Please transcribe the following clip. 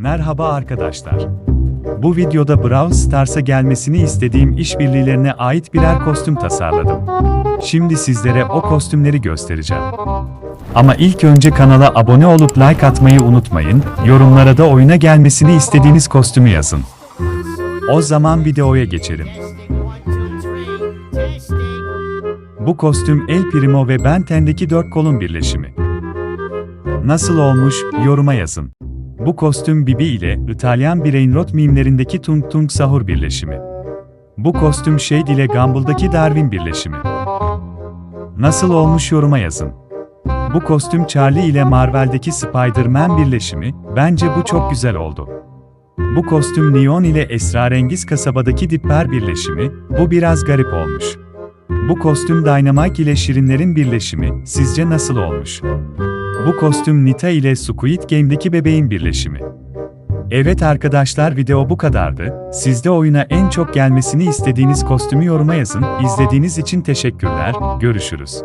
Merhaba arkadaşlar. Bu videoda Brawl Stars'a gelmesini istediğim işbirliğlerine ait birer kostüm tasarladım. Şimdi sizlere o kostümleri göstereceğim. Ama ilk önce kanala abone olup like atmayı unutmayın, yorumlara da oyuna gelmesini istediğiniz kostümü yazın. O zaman videoya geçelim. Bu kostüm El Primo ve Ben 10'deki 4 kolun birleşimi. Nasıl olmuş, yoruma yazın. Bu kostüm Bibi ile İtalyan Brainrot mimlerindeki Tung Tung Sahur birleşimi. Bu kostüm Shade ile Gumball'daki Darwin birleşimi. Nasıl olmuş yoruma yazın. Bu kostüm Charlie ile Marvel'deki Spider-Man birleşimi, bence bu çok güzel oldu. Bu kostüm Neon ile Esrarengiz kasabadaki Dipper birleşimi, bu biraz garip olmuş. Bu kostüm Dynamite ile Şirinlerin birleşimi, sizce nasıl olmuş? Bu kostüm Nita ile Squid Game'deki bebeğin birleşimi. Evet arkadaşlar video bu kadardı. Siz de oyuna en çok gelmesini istediğiniz kostümü yoruma yazın. İzlediğiniz için teşekkürler. Görüşürüz.